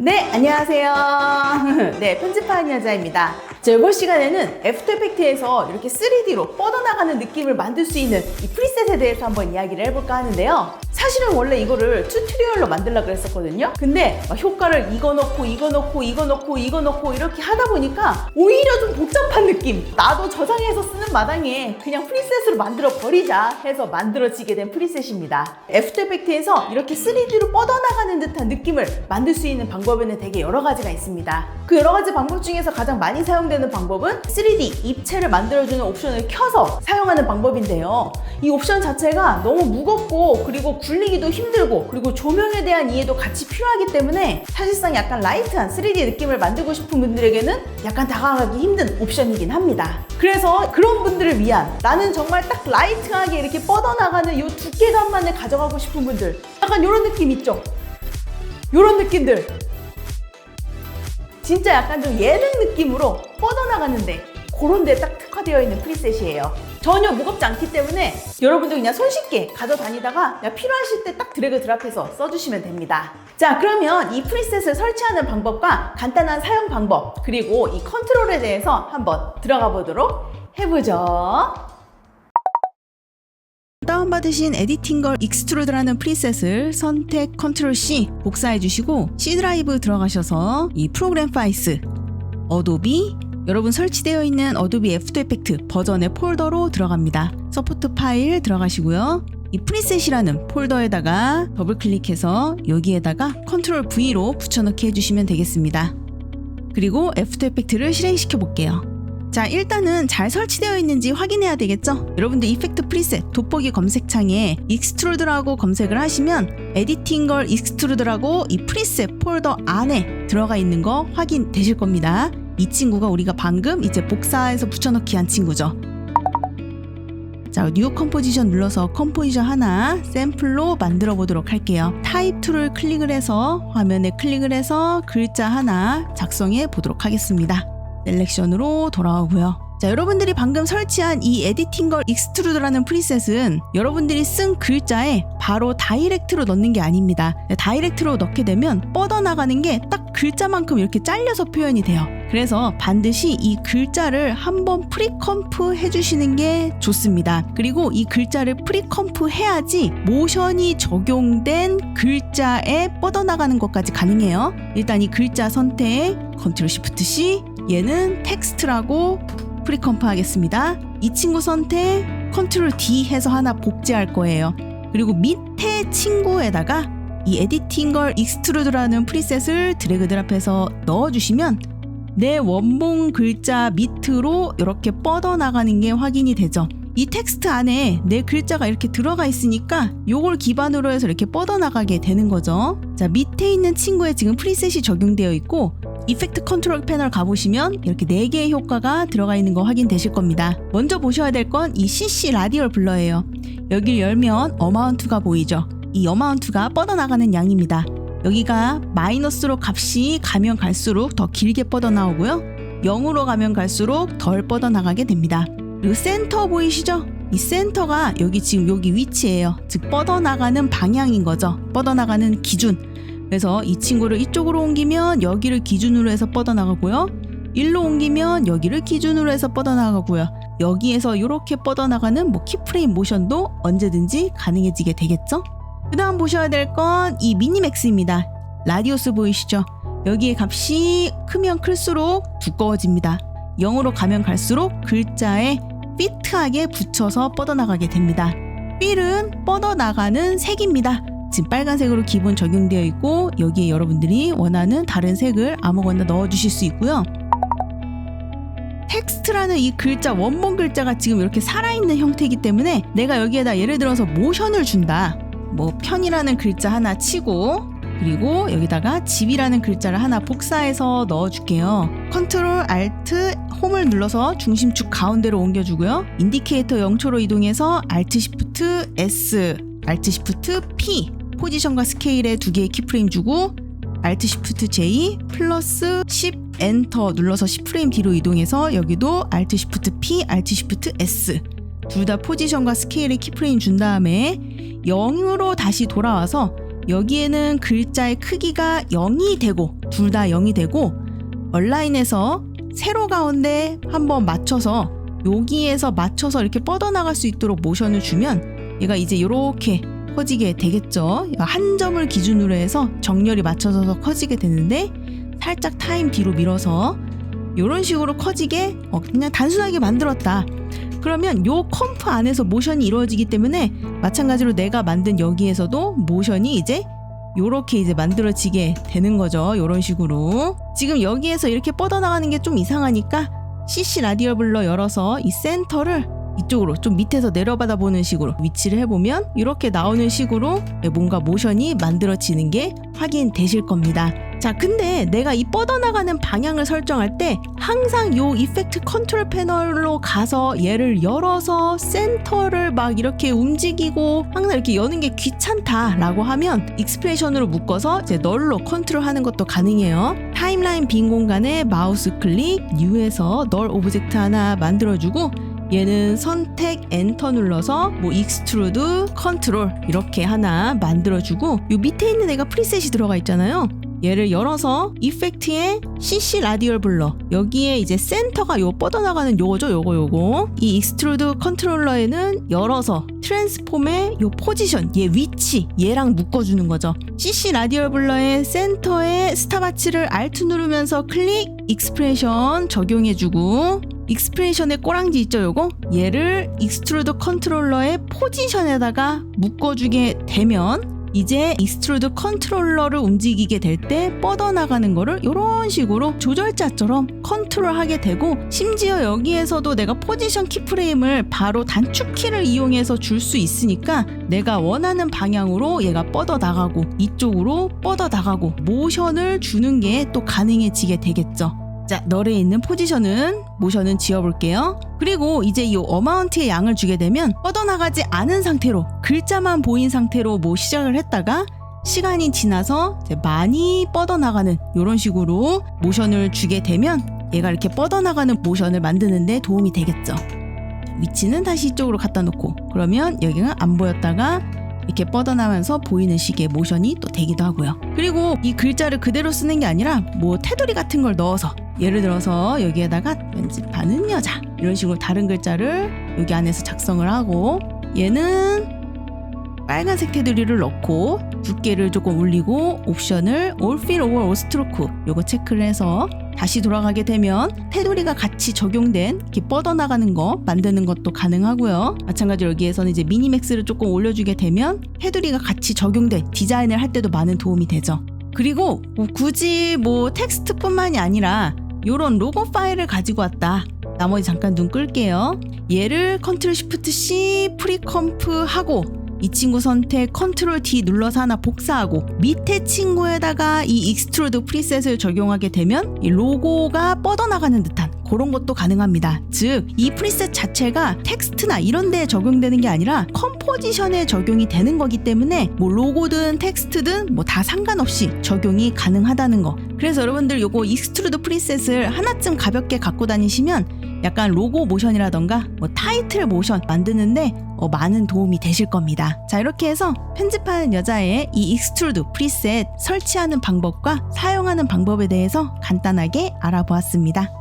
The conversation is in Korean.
네, 안녕하세요. 네, 편집하는 여자입니다. 자, 이번 시간에는 애프터 이펙트에서 이렇게 3D로 뻗어나가는 느낌을 만들 수 있는 이 프리셋에 대해서 한번 이야기를 해볼까 하는데요. 사실은 원래 이거를 튜토리얼로 만들려고 그랬었거든요. 근데 막 효과를 이거 넣고 이거 넣고 이거 넣고 이거 넣고 이렇게 하다 보니까 오히려 좀 복잡한 느낌. 나도 저장해서 쓰는 마당에 그냥 프리셋으로 만들어 버리자 해서 만들어지게 된 프리셋입니다. 애프터 이펙트에서 이렇게 3D로 뻗어나가는 듯한 느낌을 만들 수 있는 방법에는 되게 여러 가지가 있습니다. 그 여러 가지 방법 중에서 가장 많이 사용되는 방법은 3D 입체를 만들어주는 옵션을 켜서 사용하는 방법인데요. 이 옵션 자체가 너무 무겁고 그리고 굴리기도 힘들고 그리고 조명에 대한 이해도 같이 필요하기 때문에 사실상 약간 라이트한 3D 느낌을 만들고 싶은 분들에게는 약간 다가가기 힘든 옵션이긴 합니다. 그래서 그런 분들을 위한 나는 정말 딱 라이트하게 이렇게 뻗어나가는 이 두께감만을 가져가고 싶은 분들 약간 이런 느낌 있죠? 이런 느낌들 진짜 약간 좀 예능 느낌으로 뻗어나가는데 그런 데 딱 특화되어 있는 프리셋이에요. 전혀 무겁지 않기 때문에 여러분도 그냥 손쉽게 가져다니다가 그냥 필요하실 때 딱 드래그 드랍해서 써주시면 됩니다. 자, 그러면 이 프리셋을 설치하는 방법과 간단한 사용 방법, 그리고 이 컨트롤에 대해서 한번 들어가 보도록 해보죠. 다운받으신 에디팅걸 익스트루드라는 프리셋을 선택 컨트롤 C 복사해 주시고 C 드라이브 들어가셔서 이 프로그램 파일스 어도비 여러분 설치되어 있는 어도비 애프터 이펙트 버전의 폴더로 들어갑니다. 서포트 파일 들어가시고요. 이 프리셋이라는 폴더에다가 더블 클릭해서 여기에다가 컨트롤 V로 붙여넣기 해주시면 되겠습니다. 그리고 애프터 이펙트를 실행시켜 볼게요. 자, 일단은 잘 설치되어 있는지 확인해야 되겠죠? 여러분들 이펙트 프리셋 돋보기 검색창에 익스트루드라고 검색을 하시면 에디팅 걸 익스트루드라고 이 프리셋 폴더 안에 들어가 있는 거 확인되실 겁니다. 이 친구가 우리가 방금 이제 복사해서 붙여넣기 한 친구죠. 자, 뉴 컴포지션 눌러서 컴포지션 하나 샘플로 만들어 보도록 할게요. 타입 툴을 클릭을 해서 화면에 클릭을 해서 글자 하나 작성해 보도록 하겠습니다. 셀렉션으로 돌아오고요. 자, 여러분들이 방금 설치한 이 에디팅걸 익스트루드라는 프리셋은 여러분들이 쓴 글자에 바로 다이렉트로 넣는 게 아닙니다. 다이렉트로 넣게 되면 뻗어나가는 게 딱 글자만큼 이렇게 잘려서 표현이 돼요. 그래서 반드시 이 글자를 한번 프리컴프 해주시는 게 좋습니다. 그리고 이 글자를 프리컴프 해야지 모션이 적용된 글자에 뻗어나가는 것까지 가능해요. 일단 이 글자 선택, 컨트롤 시프트 C, 얘는 텍스트라고 프리컴프 하겠습니다. 이 친구 선택 컨트롤 D 해서 하나 복제할 거예요. 그리고 밑에 친구에다가 이 에디팅걸 익스트루드라는 프리셋을 드래그 드랍해서 넣어주시면 내 원본 글자 밑으로 이렇게 뻗어나가는 게 확인이 되죠. 이 텍스트 안에 내 글자가 이렇게 들어가 있으니까 요걸 기반으로 해서 이렇게 뻗어나가게 되는 거죠. 자, 밑에 있는 친구에 지금 프리셋이 적용되어 있고 이펙트 컨트롤 패널 가보시면 이렇게 4개의 효과가 들어가 있는 거 확인되실 겁니다. 먼저 보셔야 될 건 이 CC 라디얼 블러예요. 여기를 열면 어마운트가 보이죠. 이 어마운트가 뻗어나가는 양입니다. 여기가 마이너스로 값이 가면 갈수록 더 길게 뻗어나오고요. 0으로 가면 갈수록 덜 뻗어나가게 됩니다. 그리고 센터 보이시죠? 이 센터가 여기 지금 여기 위치예요. 즉 뻗어나가는 방향인 거죠. 뻗어나가는 기준. 그래서 이 친구를 이쪽으로 옮기면 여기를 기준으로 해서 뻗어나가고요. 일로 옮기면 여기를 기준으로 해서 뻗어나가고요. 여기에서 이렇게 뻗어나가는 뭐 키프레임 모션도 언제든지 가능해지게 되겠죠? 그 다음 보셔야 될 건 이 미니맥스입니다. 라디오스 보이시죠? 여기에 값이 크면 클수록 두꺼워집니다. 0으로 가면 갈수록 글자에 피트하게 붙여서 뻗어나가게 됩니다. 필은 뻗어나가는 색입니다. 지금 빨간색으로 기본 적용되어 있고 여기에 여러분들이 원하는 다른 색을 아무거나 넣어 주실 수 있고요. 텍스트라는 이 글자 원본 글자가 지금 이렇게 살아있는 형태이기 때문에 내가 여기에다 예를 들어서 모션을 준다. 뭐 편이라는 글자 하나 치고 그리고 여기다가 집이라는 글자를 하나 복사해서 넣어줄게요. 컨트롤 알트 홈을 눌러서 중심축 가운데로 옮겨주고요. 인디케이터 0초로 이동해서 알트 시프트 S, 알트 시프트 P 포지션과 스케일에 두 개의 키프레임 주고 알트 시프트 J 플러스 10 엔터 눌러서 10프레임 뒤로 이동해서 여기도 알트 시프트 P, 알트 시프트 S 둘 다 포지션과 스케일에 키프레임 준 다음에 0으로 다시 돌아와서 여기에는 글자의 크기가 0이 되고 둘 다 0이 되고 얼라인에서 세로 가운데 한번 맞춰서 여기에서 맞춰서 이렇게 뻗어나갈 수 있도록 모션을 주면 얘가 이제 이렇게 커지게 되겠죠. 한 점을 기준으로 해서 정렬이 맞춰져서 커지게 되는데 살짝 타임 뒤로 밀어서 이런 식으로 커지게 어, 그냥 단순하게 만들었다. 그러면 요 컴프 안에서 모션이 이루어지기 때문에 마찬가지로 내가 만든 여기에서도 모션이 이제 요렇게 이제 만들어지게 되는 거죠. 요런 식으로. 지금 여기에서 이렇게 뻗어나가는 게 좀 이상하니까 CC 라디얼 블러 열어서 이 센터를 이쪽으로 좀 밑에서 내려받아 보는 식으로 위치를 해보면 이렇게 나오는 식으로 뭔가 모션이 만들어지는 게 확인되실 겁니다. 자, 근데 내가 이 뻗어나가는 방향을 설정할 때 항상 요 이펙트 컨트롤 패널로 가서 얘를 열어서 센터를 막 이렇게 움직이고 항상 이렇게 여는 게 귀찮다라고 하면 익스프레션으로 묶어서 이제 널로 컨트롤하는 것도 가능해요. 타임라인 빈 공간에 마우스 클릭 U에서 널 오브젝트 하나 만들어주고 얘는 선택 엔터 눌러서 뭐 익스트루드 컨트롤 이렇게 하나 만들어주고 요 밑에 있는 애가 프리셋이 들어가 있잖아요. 얘를 열어서 이펙트에 CC 라디얼 블러. 여기에 이제 센터가 요 뻗어나가는 요거죠 요거 요거. 이 익스트루드 컨트롤러에는 열어서 트랜스폼의 요 포지션 얘 위치 얘랑 묶어주는 거죠. CC 라디얼 블러의 센터에 스타바치를 Alt 누르면서 클릭 익스프레션 적용해주고 익스프레션의 꼬랑지 있죠 요거 얘를 익스트루드 컨트롤러의 포지션에다가 묶어주게 되면 이제 익스트루드 컨트롤러를 움직이게 될 때 뻗어나가는 거를 이런 식으로 조절자처럼 컨트롤하게 되고 심지어 여기에서도 내가 포지션 키프레임을 바로 단축키를 이용해서 줄 수 있으니까 내가 원하는 방향으로 얘가 뻗어나가고 이쪽으로 뻗어나가고 모션을 주는 게 또 가능해지게 되겠죠. 자, 널에 있는 포지션은 모션은 지워볼게요. 그리고 이제 이 어마운트의 양을 주게 되면 뻗어나가지 않은 상태로 글자만 보인 상태로 뭐 시작을 했다가 시간이 지나서 많이 뻗어나가는 이런 식으로 모션을 주게 되면 얘가 이렇게 뻗어나가는 모션을 만드는데 도움이 되겠죠. 위치는 다시 이쪽으로 갖다 놓고 그러면 여기가 안 보였다가 이렇게 뻗어나면서 보이는 식의 모션이 또 되기도 하고요. 그리고 이 글자를 그대로 쓰는 게 아니라 뭐 테두리 같은 걸 넣어서 예를 들어서 여기에다가 편집하는 여자 이런 식으로 다른 글자를 여기 안에서 작성을 하고 얘는 빨간색 테두리를 넣고 두께를 조금 올리고 옵션을 over All Stroke 요거 체크를 해서 다시 돌아가게 되면 테두리가 같이 적용된 이렇게 뻗어나가는 거 만드는 것도 가능하고요. 마찬가지로 여기에서는 이제 미니맥스를 조금 올려주게 되면 테두리가 같이 적용된 디자인을 할 때도 많은 도움이 되죠. 그리고 뭐 굳이 뭐 텍스트뿐만이 아니라 이런 로고 파일을 가지고 왔다. 나머지 잠깐 눈 끌게요. 얘를 컨트롤 시프트 C 프리컴프 하고 이 친구 선택 컨트롤 D 눌러서 하나 복사하고 밑에 친구에다가 이 익스트루드 프리셋을 적용하게 되면 이 로고가 뻗어나가는 듯한 그런 것도 가능합니다. 즉, 이 프리셋 자체가 텍스트나 이런 데에 적용되는 게 아니라 컴포지션에 적용이 되는 거기 때문에 뭐 로고든 텍스트든 뭐 다 상관없이 적용이 가능하다는 거. 그래서 여러분들 요거 익스트루드 프리셋을 하나쯤 가볍게 갖고 다니시면 약간 로고 모션이라던가 뭐 타이틀 모션 만드는데 어, 많은 도움이 되실 겁니다. 자 이렇게 해서 편집하는 여자의 이 익스트루드 프리셋 설치하는 방법과 사용하는 방법에 대해서 간단하게 알아보았습니다.